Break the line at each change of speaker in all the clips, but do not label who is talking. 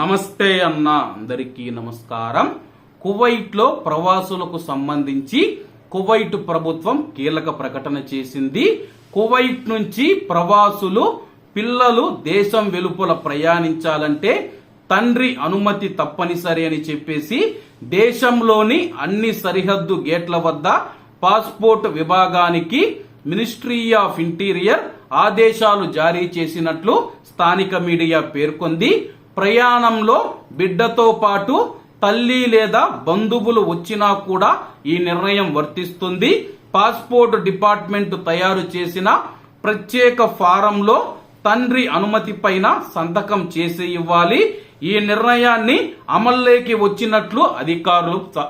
నమస్తే అన్న అందరికీ నమస్కారం. కువైట్లో ప్రవాసులకు సంబంధించి కువైట్ ప్రభుత్వం కీలక ప్రకటన చేసింది. కువైట్ నుంచి ప్రవాసులు పిల్లలు దేశం వెలుపల ప్రయాణించాలంటే తండ్రి అనుమతి తప్పనిసరి అని చెప్పేసి దేశంలోని అన్ని సరిహద్దు గేట్ల వద్ద పాస్పోర్ట్ విభాగానికి మినిస్ట్రీ ఆఫ్ ఇంటీరియర్ ఆదేశాలు జారీ చేసినట్లు స్థానిక మీడియా పేర్కొంది. ప్రయాణంలో బిడ్డతో పాటు తల్లి లేదా బంధువులు వచ్చినా కూడా ఈ నిర్ణయం వర్తిస్తుంది. పాస్పోర్ట్ డిపార్ట్మెంట్ తయారు చేసిన ప్రత్యేక ఫారంలో తండ్రి అనుమతి పైన సంతకం చేసి ఇవ్వాలి. ఈ నిర్ణయాన్ని అమల్లోకి వచ్చినట్లు అధికారులు స-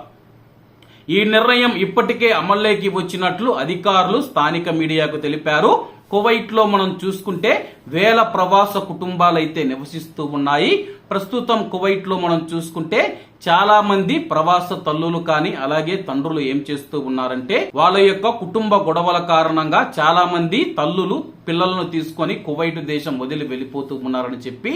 ఈ నిర్ణయం ఇప్పటికే అమల్లోకి వచ్చినట్లు అధికారులు స్థానిక మీడియాకు తెలిపారు. కువైట్లో మనం చూసుకుంటే వేల ప్రవాస కుటుంబాలైతే నివసిస్తూ ఉన్నాయి. ప్రస్తుతం కువైట్లో మనం చూసుకుంటే చాలా మంది ప్రవాస తల్లులు కానీ అలాగే తండ్రులు ఏం చేస్తూ ఉన్నారంటే వాళ్ళ యొక్క కుటుంబ గొడవల కారణంగా చాలా మంది తల్లులు పిల్లలను తీసుకొని కువైట్ దేశం వదిలి వెళ్ళిపోతూ ఉన్నారని చెప్పి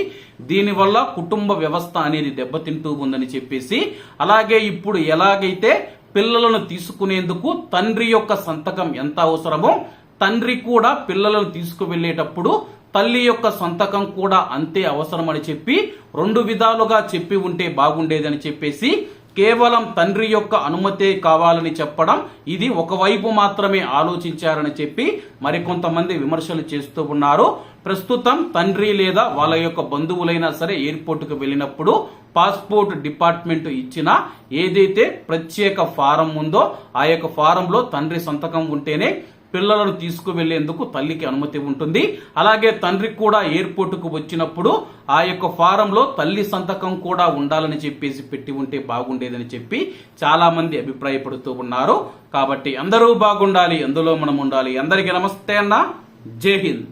దీనివల్ల కుటుంబ వ్యవస్థ అనేది దెబ్బతింటూ ఉందని చెప్పేసి అలాగే ఇప్పుడు ఎలాగైతే పిల్లలను తీసుకునేందుకు తండ్రి యొక్క సంతకం ఎంత అవసరమో తండ్రి కూడా పిల్లలను తీసుకువెళ్ళేటప్పుడు తల్లి యొక్క సంతకం కూడా అంతే అవసరమని చెప్పి రెండు విధాలుగా చెప్పి ఉంటే బాగుండేదని చెప్పేసి కేవలం తండ్రి యొక్క అనుమతే కావాలని చెప్పడం ఇది ఒకవైపు మాత్రమే ఆలోచించారని చెప్పి మరికొంతమంది విమర్శలు చేస్తూ ఉన్నారు. ప్రస్తుతం తండ్రి లేదా వాళ్ళ యొక్క బంధువులైనా సరే ఎయిర్పోర్ట్కు వెళ్ళినప్పుడు పాస్పోర్ట్ డిపార్ట్మెంట్ ఇచ్చిన ఏదైతే ప్రత్యేక ఫారం ఉందో ఆ యొక్క ఫారంలో తండ్రి సంతకం ఉంటేనే పిల్లలను తీసుకువెళ్ళేందుకు తల్లికి అనుమతి ఉంటుంది. అలాగే తండ్రి కూడా ఎయిర్పోర్టుకు వచ్చినప్పుడు ఆ యొక్క ఫారంలో తల్లి సంతకం కూడా ఉండాలని చెప్పేసి పెట్టి ఉంటే బాగుండేదని చెప్పి చాలామంది అభిప్రాయపడుతూ ఉన్నారు. కాబట్టి అందరూ బాగుండాలి అందులో మనం ఉండాలి. అందరికీ నమస్తే అన్న. జై హింద్.